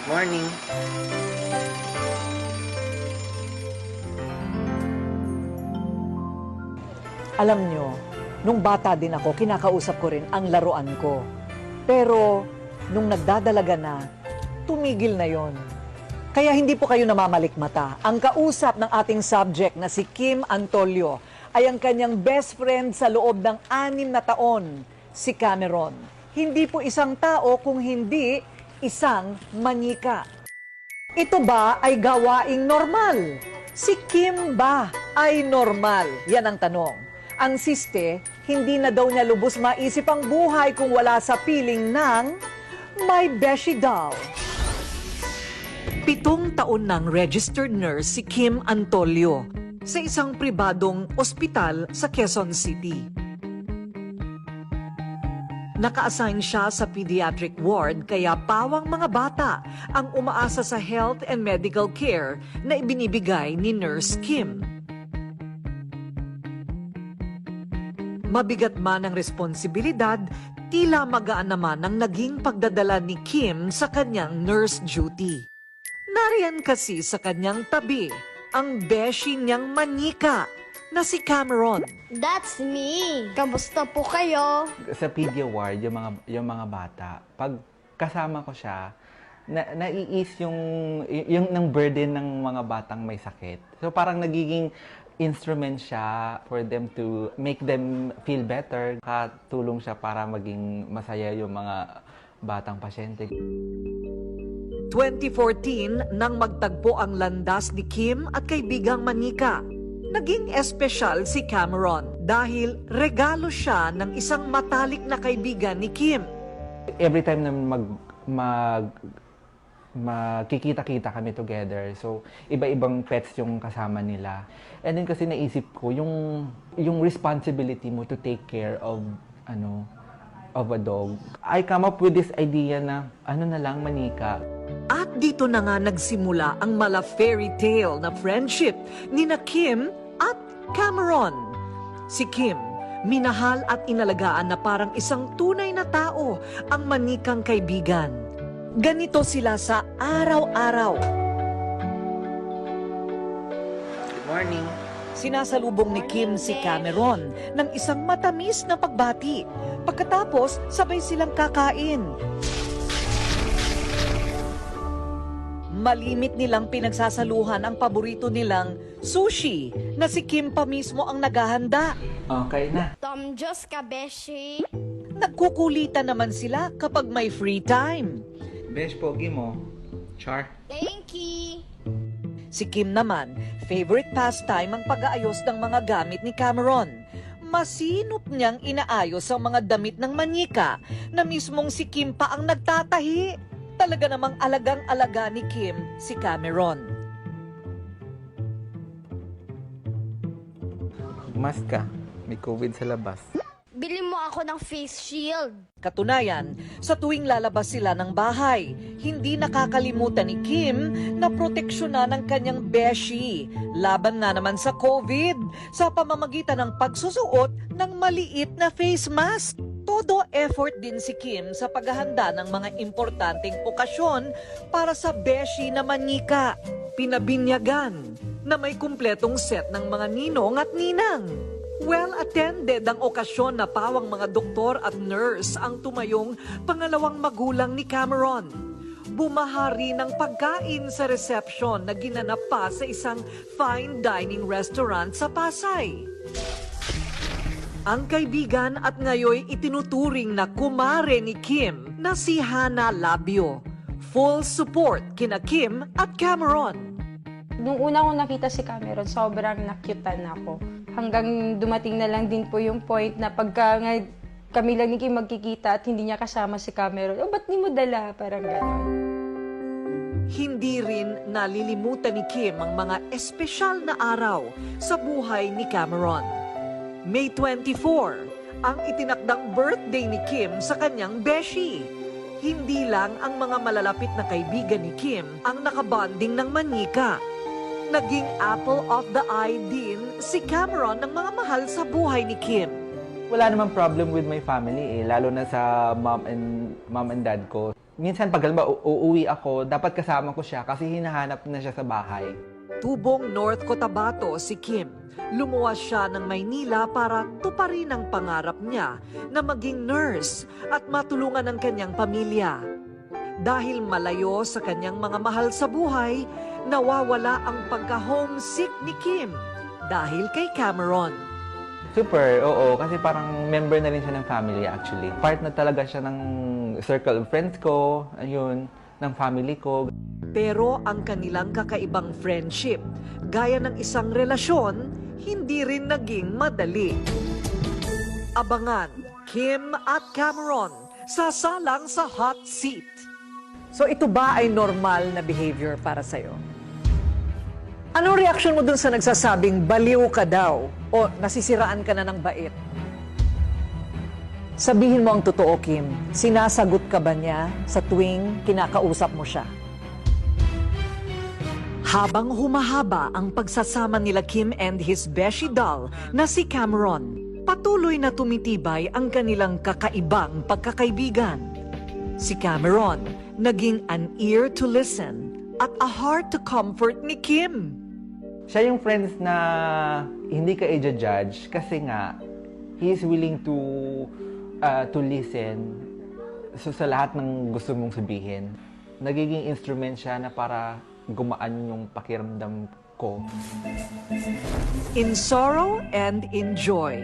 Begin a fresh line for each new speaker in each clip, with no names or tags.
Good morning.
Alam nyo, nung bata din ako, kinakausap ko rin ang laruan ko. Pero, nung nagdadalaga na, tumigil na yon. Kaya hindi po kayo namamalikmata. Ang kausap ng ating subject na si Kim Antolio ay ang kanyang best friend sa loob ng anim na taon, si Cameron. Hindi po isang tao kung hindi isang manika. Ito ba ay gawaing normal? Si Kim ba ay normal? Yan ang tanong. Ang siste, hindi na daw niya lubos maisip ang buhay kung wala sa piling ng may beshi daw. Pitong taon nang registered nurse si Kim Antolio sa isang pribadong ospital sa Quezon City. Naka-assign siya sa pediatric ward kaya pawang mga bata ang umaasa sa health and medical care na ibinibigay ni Nurse Kim. Mabigat man ang responsibilidad, tila magaan naman ang naging pagdadala ni Kim sa kanyang nurse duty. Nariyan kasi sa kanyang tabi ang beshi niyang manika na si Cameron.
That's me. Kamusta po kayo?
Sa pedia ward, yung mga, yung mga bata, pag kasama ko siya, na, naiis yung, yung ng burden ng mga batang may sakit. So parang nagiging instrument siya for them to make them feel better. Katulong siya para maging masaya yung mga batang pasyente.
2014 nang magtagpo ang landas ni Kim at kaibigang Manika. Naging espesyal si Cameron dahil regalo siya ng isang matalik na kaibigan ni Kim.
Every time na mag, mag magkikita-kita kami together. So, iba-ibang pets yung kasama nila. And then kasi naisip ko, yung, yung responsibility mo to take care of, ano, of a dog. I come up with this idea na, ano na lang, manika.
At dito na nga nagsimula ang mala fairy tale na friendship ni na Kim at Cameron. Si Kim, minahal at inalagaan na parang isang tunay na tao ang manikang kaibigan. Ganito sila sa araw-araw.
Good morning.
Sinasalubong ni Kim si Cameron ng isang matamis na pagbati. Pagkatapos, sabay silang kakain. Malimit nilang pinagsasaluhan ang paborito nilang sushi na si Kim pa mismo ang naghahanda.
Okay na.
Tom Diyos ka, Beshi.
Nagkukulitan naman sila kapag may free time.
Besh, pogi mo. Char.
Thank you.
Si Kim naman, favorite pastime ang pag-aayos ng mga gamit ni Cameron. Masinop niyang inaayos ang mga damit ng manika na mismong si Kim pa ang nagtatahi. Talaga namang alagang-alaga ni Kim si Cameron.
Mask ka. May COVID sa labas.
Bili mo ako ng face shield.
Katunayan, sa tuwing lalabas sila ng bahay, hindi nakakalimutan ni Kim na proteksyonan ng kanyang beshi. Laban nga naman sa COVID sa pamamagitan ng pagsusuot ng maliit na face mask. Todo effort din si Kim sa paghahanda ng mga importanteng okasyon para sa beshi na manika. Pinabinyagan na may kumpletong set ng mga ninong at ninang. Well attended ang okasyon na pawang mga doktor at nurse ang tumayong pangalawang magulang ni Cameron. Bumahari ng pagkain sa reception na ginanap pa sa isang fine dining restaurant sa Pasay. Ang kaibigan at ngayoy itinuturing na kumare ni Kim na si Hana Labio. Full support kina Kim at Cameron.
Nung una kong nakita si Cameron, sobrang nakyutan ako. Hanggang dumating na lang din po yung point na pagka nga kami lang ni Kim magkikita at hindi niya kasama si Cameron, oh, ba't di mo dala? Parang gano'n.
Hindi rin nalilimutan ni Kim ang mga espesyal na araw sa buhay ni Cameron. May 24, ang itinakdang birthday ni Kim sa kanyang beshi. Hindi lang ang mga malalapit na kaibigan ni Kim ang nakabanding ng manika. Naging apple of the eye din si Cameron ng mga mahal sa buhay ni Kim.
Wala namang problem with my family eh, lalo na sa mom and mom and dad ko. minsan pag halimbawa, uuwi ako, dapat kasama ko siya kasi hinahanap na siya sa bahay.
Tubong North Cotabato si Kim. Lumuwas siya ng Maynila para tuparin ang pangarap niya na maging nurse at matulungan ang kanyang pamilya. Dahil malayo sa kanyang mga mahal sa buhay, nawawala ang pagka-homesick ni Kim dahil kay Cameron.
Super, oo. Kasi parang member na rin siya ng family actually. Part na talaga siya ng circle of friends ko, ayun, ng family ko.
Pero ang kanilang kakaibang friendship, gaya ng isang relasyon, hindi rin naging madali. Abangan, Kim at Cameron, sasalang sa hot seat. So ito ba ay normal na behavior para sa'yo? Anong reaction mo dun sa nagsasabing baliw ka daw o nasisiraan ka na ng bait? Sabihin mo ang totoo, Kim. Sinasagot ka ba niya sa tuwing kinakausap mo siya? Habang humahaba ang pagsasama nila Kim and his beshi doll na si Cameron, patuloy na tumitibay ang kanilang kakaibang pagkakaibigan. Si Cameron naging an ear to listen at a heart to comfort ni Kim.
Siya yung friends na hindi ka i-judge kasi nga he is willing to uh, to listen so, sa lahat ng gusto mong sabihin. Nagiging instrument siya na para gumaan yung pakiramdam ko.
In sorrow and in joy.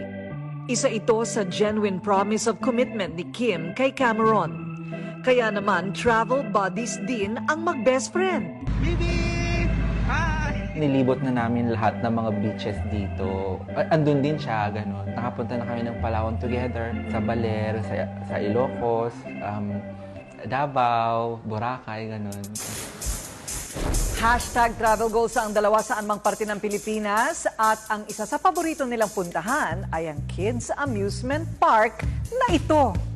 Isa ito sa genuine promise of commitment ni Kim kay Cameron. Kaya naman travel buddies din ang mag-best friend.
Nilibot na namin lahat ng mga beaches dito. Andun din siya, ganun. Nakapunta na kami ng Palawan together, sa Baler, sa, sa Ilocos, um, Davao, Boracay, ganun.
Hashtag travel goals ang dalawa saan mang parte ng Pilipinas at ang isa sa paborito nilang puntahan ay ang Kids Amusement Park na ito.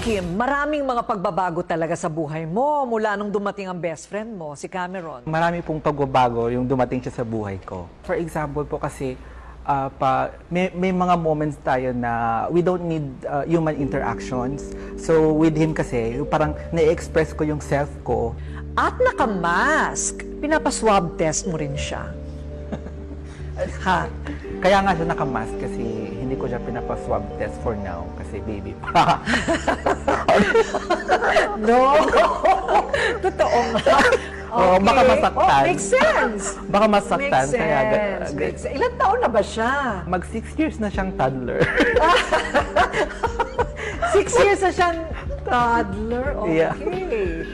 Kim, maraming mga pagbabago talaga sa buhay mo mula nung dumating ang best friend mo, si Cameron.
Marami pong pagbabago yung dumating siya sa buhay ko. For example po kasi, ah, pa, may, may mga moments tayo na we don't need ah, human interactions. So with him kasi, parang na-express ko yung self ko.
At nakamask. Pinapaswab test mo rin siya. ha?
Kaya nga siya nakamask kasi ko siya pinapa-swab test for now kasi baby pa.
No! Totoo nga.
Oo, baka masaktan.
Oh, makes sense.
Baka masaktan.
Makes
kaya
sense.
ga-
Makes sense. Ilan taon na ba siya?
Mag six years na siyang toddler.
Six years na siyang toddler. Okay.
Yeah.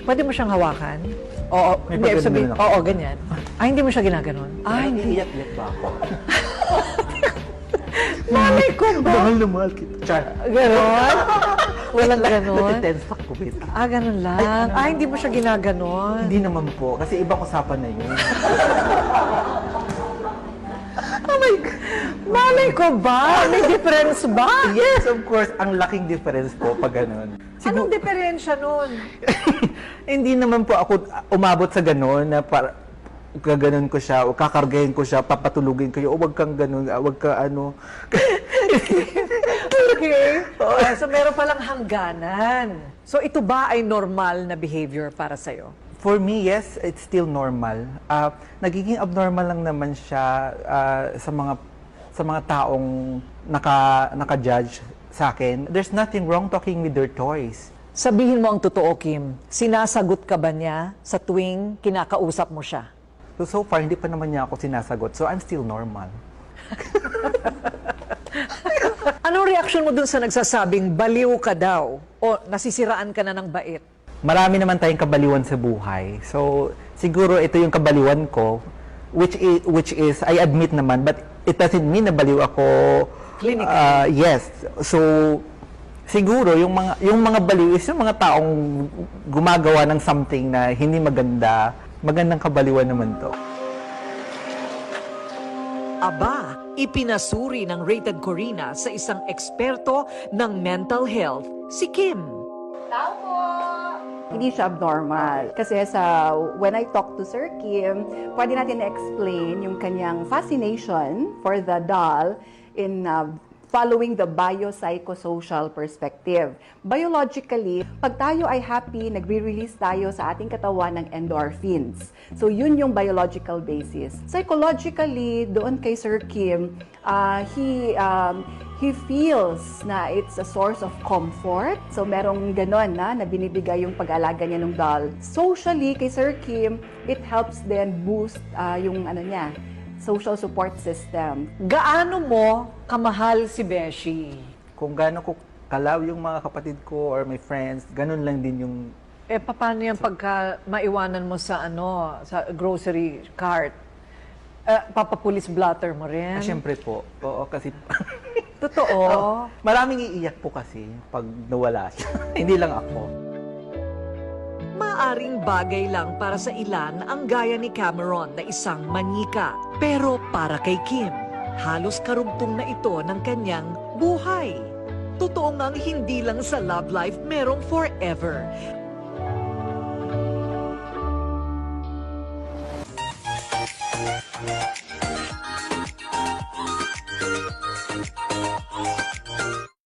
Pwede mo siyang hawakan? Oo.
May
Hindi,
ako.
oo, ganyan. Ay, hindi mo siya ginaganon? Ay, hindi.
Iyak-iyak ba ako?
Malay ko ba?
Mahal na mahal kita. Char.
Ganon? Walang ganon?
Natitense ako, wait.
Ah, ganon lang. Ay, hindi mo siya ginaganon.
Hindi naman po, kasi ibang usapan na yun.
Oh my God. Malay ko ba? May difference ba?
yes, of course, ang laking difference po pag ganun.
Anong diferensya nun?
Hindi naman po ako umabot sa ganun na para gaganon ko siya o kakargahin ko siya, papatulugin ko yun, o wag kang ganun, ah, wag ka ano.
Okay. Ah, so meron palang hangganan. So ito ba ay normal na behavior para sa'yo?
For me, yes, it's still normal. Ah, nagiging abnormal lang naman siya ah, sa mga sa mga taong naka naka-judge sa akin. There's nothing wrong talking with their toys.
Sabihin mo ang totoo, Kim. Sinasagot ka ba niya sa tuwing kinakausap mo siya?
So, so far, hindi pa naman niya ako sinasagot. So, I'm still normal.
Anong reaction mo dun sa nagsasabing baliw ka daw o nasisiraan ka na ng bait?
Marami naman tayong kabaliwan sa buhay. So, siguro ito yung kabaliwan ko, which is, which is I admit naman, but it doesn't mean na baliw ako.
Clinical.
Ah, yes. So, siguro yung mga yung mga baliw is yung mga taong gumagawa ng something na hindi maganda. Magandang kabaliwan naman to.
Aba, ipinasuri ng Rated Corina sa isang eksperto ng mental health, si Kim.
Hindi siya abnormal. Kasi sa when I talk to Sir Kim, pwede natin na-explain yung kanyang fascination for the doll in uh, following the biopsychosocial perspective. Biologically, pag tayo ay happy, nagre-release tayo sa ating katawan ng endorphins. So, yun yung biological basis. Psychologically, doon kay Sir Kim, ah, he, um, he feels na it's a source of comfort. So, merong ganon na, na binibigay yung pag-alaga niya ng doll. Socially, kay Sir Kim, it helps then boost ah, yung ano niya, social support system.
Gaano mo kamahal si Beshi?
Kung gaano ko kalaw yung mga kapatid ko or my friends, ganun lang din yung
Eh, paano yan pagka maiwanan mo sa ano, sa grocery cart? Eh, papapulis blatter mo rin?
Ah, syempre po. Oo, kasi
Totoo.
maraming iiyak po kasi pag nawala siya. Hindi lang ako.
Maaring bagay lang para sa ilan ang gaya ni Cameron na isang manika. Pero para kay Kim, halos karugtong na ito ng kanyang buhay. Totoo ngang hindi lang sa love life merong forever.